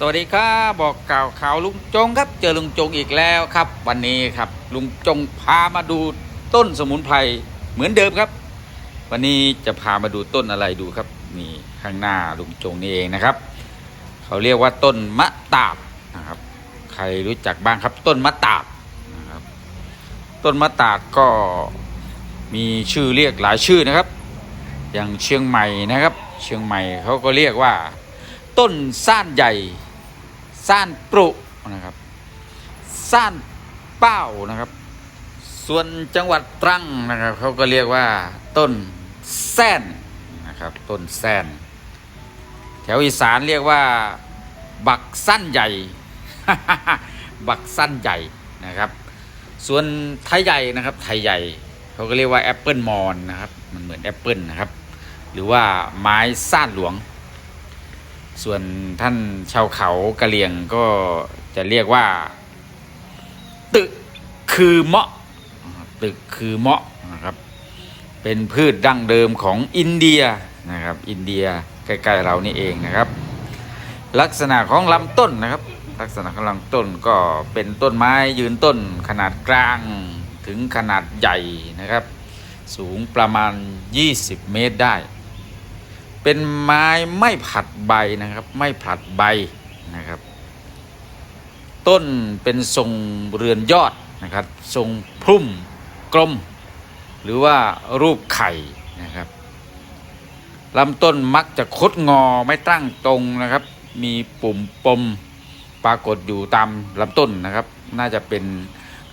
สวัสดีครับบอกกล่าวข่าวลุงจงครับ เจอลุงจงอีกแล้วครับ วันนี้ครับ ลุงจงพามาดูต้นสมุนไพรเหมือนเดิมครับ วันนี้จะพามาดูต้นอะไรดูครับนี่ข้างหน้าลุงจงนี่เองนะครับ เขาเรียกว่าต้นมะตาบนะครับ ใครรู้จักบ้างครับ ต้นมะตาบนะครับ ต้นมะตาบก็มีชื่อเรียกหลายชื่อนะครับ อย่างเชียงใหม่นะครับ เชียงใหม่เขาก็เรียกว่า ต้นซ่านใหญ่ ซ่านปรุนะครับซ่านเป้านะครับ ส่วนจังหวัดตรังนะครับเขาก็เรียกว่าต้นแซนนะครับต้นแซนแถวอีสานเรียกว่า บักสั้นใหญ่ บักสั้นใหญ่นะครับ ส่วนไทยใหญ่นะครับไทยใหญ่เขาก็เรียกว่าแอปเปิลมอนนะครับมันเหมือนแอปเปิลนะครับ หรือว่าไม้ซ่านหลวง ส่วนท่านชาวเขากะเหรี่ยงก็จะเรียกว่า ตึกคือเมาะตึกคือเมาะนะครับ เป็นพืชดั้งเดิมของอินเดียนะครับ อินเดียใกล้ๆเรานี่เองนะครับ ลักษณะของลำต้นนะครับ ลักษณะของลำต้นก็เป็นต้นไม้ยืนต้นขนาดกลางถึงขนาดใหญ่นะครับ สูงประมาณ 20 เมตรได้ เป็นไม้ไม่ผลัดใบนะครับ ไม่ผลัดใบนะครับ ต้นเป็นทรงเรือนยอดนะครับ ทรงพุ่มกลม หรือว่ารูปไข่นะครับลำต้นมักจะคดงอไม่ตั้งตรงนะครับ มีปุ่มปมปรากฏอยู่ตามลำต้นนะครับ น่าจะเป็น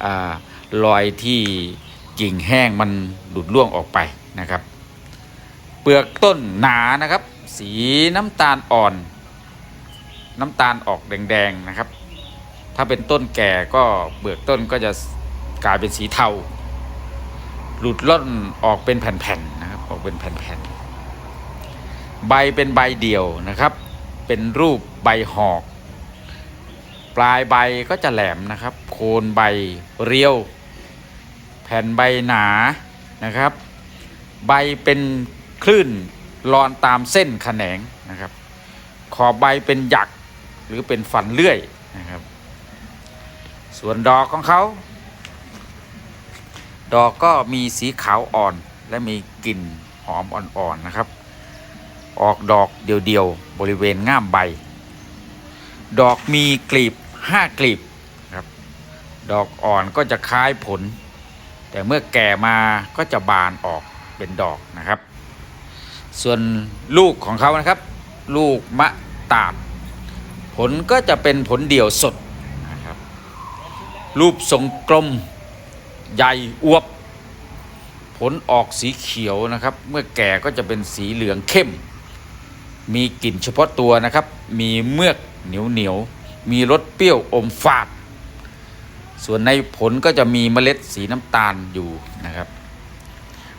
อารอยที่กิ่งแห้งมันหลุดร่วงออกไปนะครับ เปลือกต้นหนานะครับ สีน้ำตาลอ่อน น้ำตาลออกแดงๆนะครับ ถ้าเป็นต้นแก่ก็เปลือกต้นก็จะกลายเป็นสีเทา หลุดล่อนออกเป็นแผ่นๆนะครับ ออกเป็นแผ่นๆใบเป็นใบเดี่ยวนะครับ เป็นรูปใบหอก ปลายใบก็จะแหลมนะครับ โคนใบเรียว แผ่นใบหนานะครับ ใบเป็น คลื่นลอนตามเส้นแขนงนะครับ ขอบใบเป็นหยักหรือเป็นฟันเลื่อยนะครับ ส่วนดอกของเขา ดอกก็มีสีขาวอ่อนและมีกลิ่นหอมอ่อนๆนะครับ ออกดอกเดียวๆบริเวณง่ามใบ ดอกมีกลีบห้ากลีบครับ ดอกอ่อนก็จะคล้ายผล แต่เมื่อแก่มาก็จะบานออกเป็นดอกนะครับ ส่วนลูกของเขานะครับ ลูกมะตาดผลก็จะเป็นผลเดี่ยวสดนะครับ รูปทรงกลมใหญ่อวบ ผลออกสีเขียวนะครับ เมื่อแก่ก็จะเป็นสีเหลืองเข้ม มีกลิ่นเฉพาะตัวนะครับ มีเมือกเหนียวเหนียว มีรสเปรี้ยวอมฝาด ส่วนในผลก็จะมีเมล็ดสีน้ำตาลอยู่นะครับ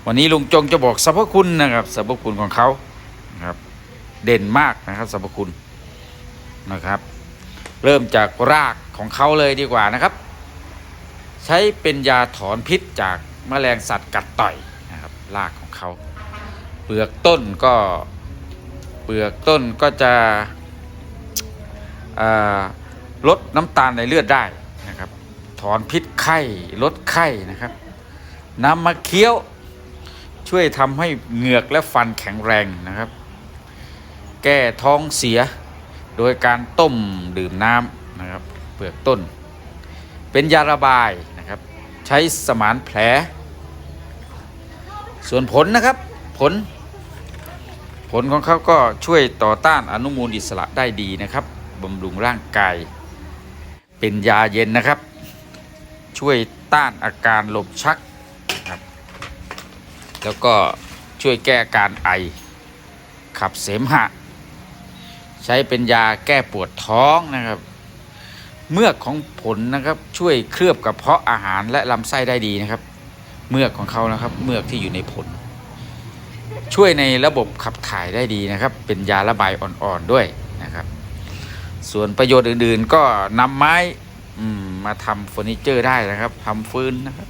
วันนี้ลุงจงจะบอกสรรพคุณนะครับสรรพคุณของเขาครับ เด่นมากนะครับสรรพคุณนะครับ เริ่มจากรากของเขาเลยดีกว่านะครับ ใช้เป็นยาถอนพิษจากแมลงสัตว์กัดต่อยนะครับรากของเขาเปลือกต้นก็เปลือกต้นก็จะลดน้ำตาลในเลือดได้นะครับ ถอนพิษไข้ลดไข้นะครับนำมาเคี้ยว ช่วยทำให้เหงือกและฟันแข็งแรงนะครับ แก้ท้องเสีย โดยการต้มดื่มน้ำนะครับ เปลือกต้น เป็นยาระบายนะครับ ใช้สมานแผล ส่วนผลนะครับผล ผลของเขาก็ช่วยต่อต้านอนุมูลอิสระได้ดีนะครับบำรุงร่างกาย เป็นยาเย็นนะครับ ช่วยต้านอาการลมชัก แล้วก็ช่วยแก้อาการไอ ขับเสมหะ ใช้เป็นยาแก้ปวดท้องนะครับ เมือกของผลนะครับช่วยเคลือบกระเพาะอาหารและลำไส้ได้ดีนะครับ เมือกของเขานะครับ เมือกที่อยู่ในผล ช่วยในระบบขับถ่ายได้ดีนะครับ เป็นยาระบายอ่อนๆด้วยนะครับ ส่วนประโยชน์อื่นๆก็นำไม้มมาทำเฟอร์นิเจอร์ได้นะครับทำฟืนนะครับ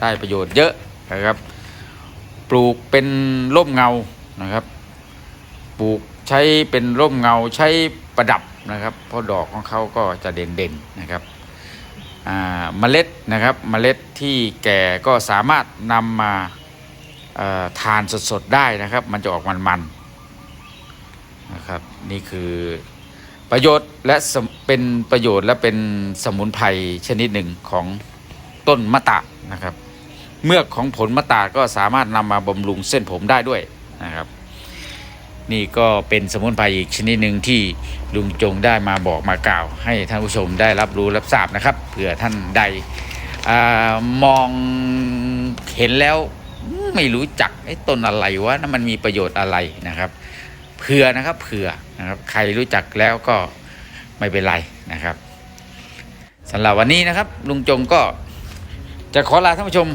ได้ประโยชน์เยอะนะครับ ปลูกเป็นร่มเงานะครับ ปลูกใช้เป็นร่มเงาใช้ประดับนะครับ เพราะดอกของเขาก็จะเด่นๆนะครับเมล็ดนะครับเมล็ดที่แก่ก็สามารถนำมาทานสดๆได้นะครับ มันจะออกมันๆนะครับนี่คือประโยชน์และเป็นประโยชน์และเป็นสมุนไพรชนิดหนึ่งของต้นมะตะนะครับ เมือกของผลมะตาก็สามารถนำมาบำรุงเส้นผมได้ด้วยนะครับ นี่ก็เป็นสมุนไพรอีกชนิดหนึ่งที่ลุงจงได้มาบอกมากล่าว ให้ท่านผู้ชมได้รับรู้รับทราบนะครับเผื่อท่านใดอมองเห็นแล้วไม่รู้จักไอ้ต้นอะไรวะนั่นมันมีประโยชน์อะไรนะครับเผื่อนะครับเผื่อนะครับใครรู้จักแล้วก็ไม่เป็นไรนะครับสำหรับวันนี้นะครับลุงจงก็จะขอลาท่านผู้ชม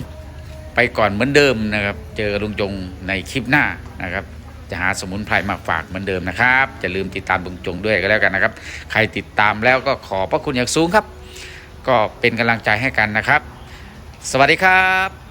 ไปก่อนเหมือนเดิมนะครับ เจอลุงจงในคลิปหน้านะครับ จะหาสมุนไพรมาฝากเหมือนเดิมนะครับอย่าลืมติดตามลุงจงด้วยก็แล้วกันนะครับ ใครติดตามแล้วก็ขอพระคุณอย่างสูงครับ ก็เป็นกำลังใจให้กันนะครับ สวัสดีครับ